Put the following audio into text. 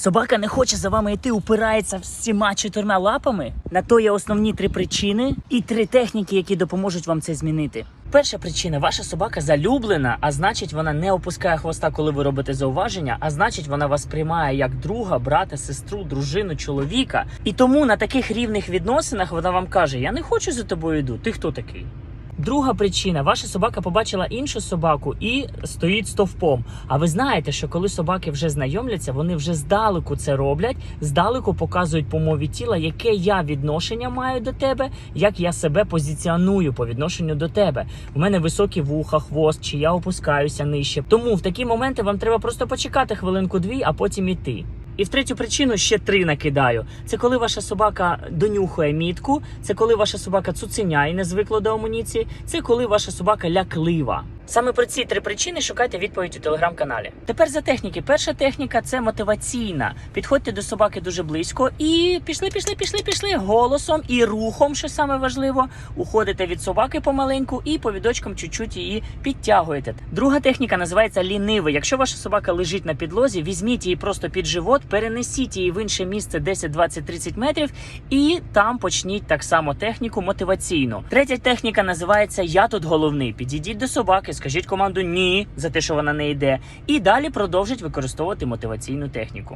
Собака не хоче за вами йти, упирається всіма чотирма лапами. На то є основні три причини і три техніки, які допоможуть вам це змінити. Перша причина: ваша собака залюблена, а значить, вона не опускає хвоста, коли ви робите зауваження. А значить, вона вас приймає як друга, брата, сестру, дружину, чоловіка. І тому на таких рівних відносинах вона вам каже: Я не хочу за тобою йду. Ти хто такий? Друга причина: ваша собака побачила іншу собаку і стоїть стовпом. А ви знаєте, що коли собаки вже знайомляться, вони вже здалеку це роблять, здалеку показують по мові тіла, яке я відношення маю до тебе, як я себе позиціоную по відношенню до тебе. У мене високі вуха, хвост, чи я опускаюся нижче. Тому в такі моменти вам треба просто почекати хвилинку-дві, а потім іти. І в третю причину ще три накидаю. Це коли ваша собака донюхує мітку, це коли ваша собака цуценя і не звикла до амуніції, це коли ваша собака ляклива. Саме про ці три причини шукайте відповідь у телеграм-каналі. Тепер за техніки. Перша техніка це мотиваційна. Підходьте до собаки дуже близько і пішли, пішли, пішли, пішли голосом і рухом, що саме важливо. Уходите від собаки помаленьку і повідочком чуть-чуть її підтягуєте. Друга техніка називається лінивий. Якщо ваша собака лежить на підлозі, візьміть її просто під живот, перенесіть її в інше місце 10, 20, 30 метрів, і там почніть так само техніку мотиваційну. Третя техніка називається Я тут головний. Підійдіть до собаки, скажіть команду ні за те, що вона не йде, і далі продовжить використовувати мотиваційну техніку.